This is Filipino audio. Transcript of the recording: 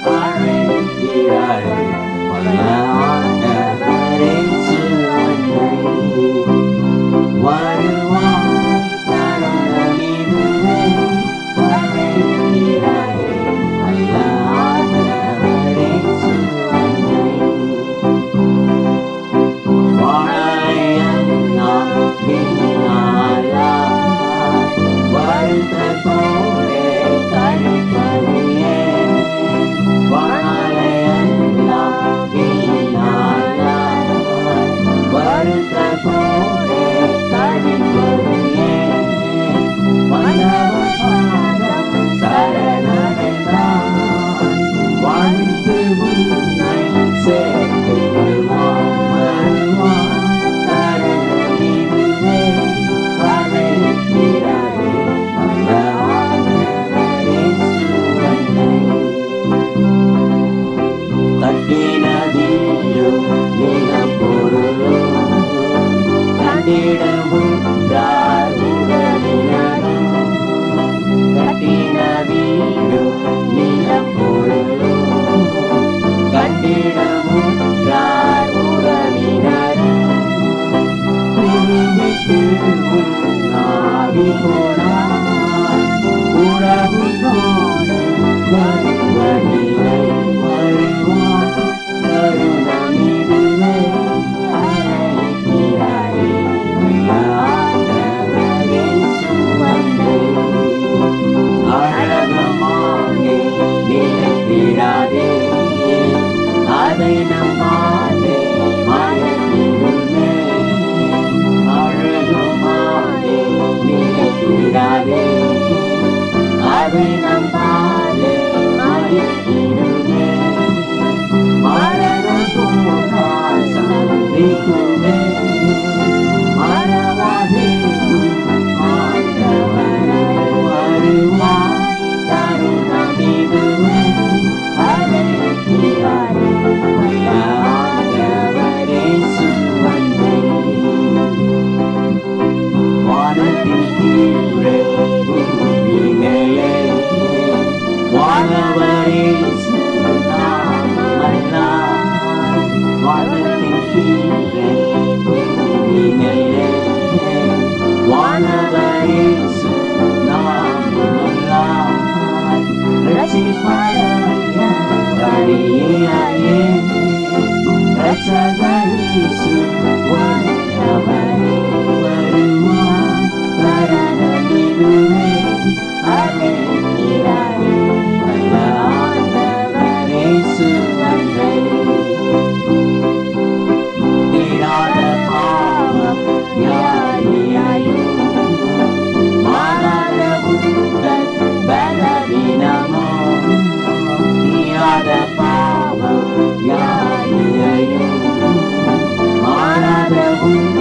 Maring iyayin mo na jaguarice. Thank you.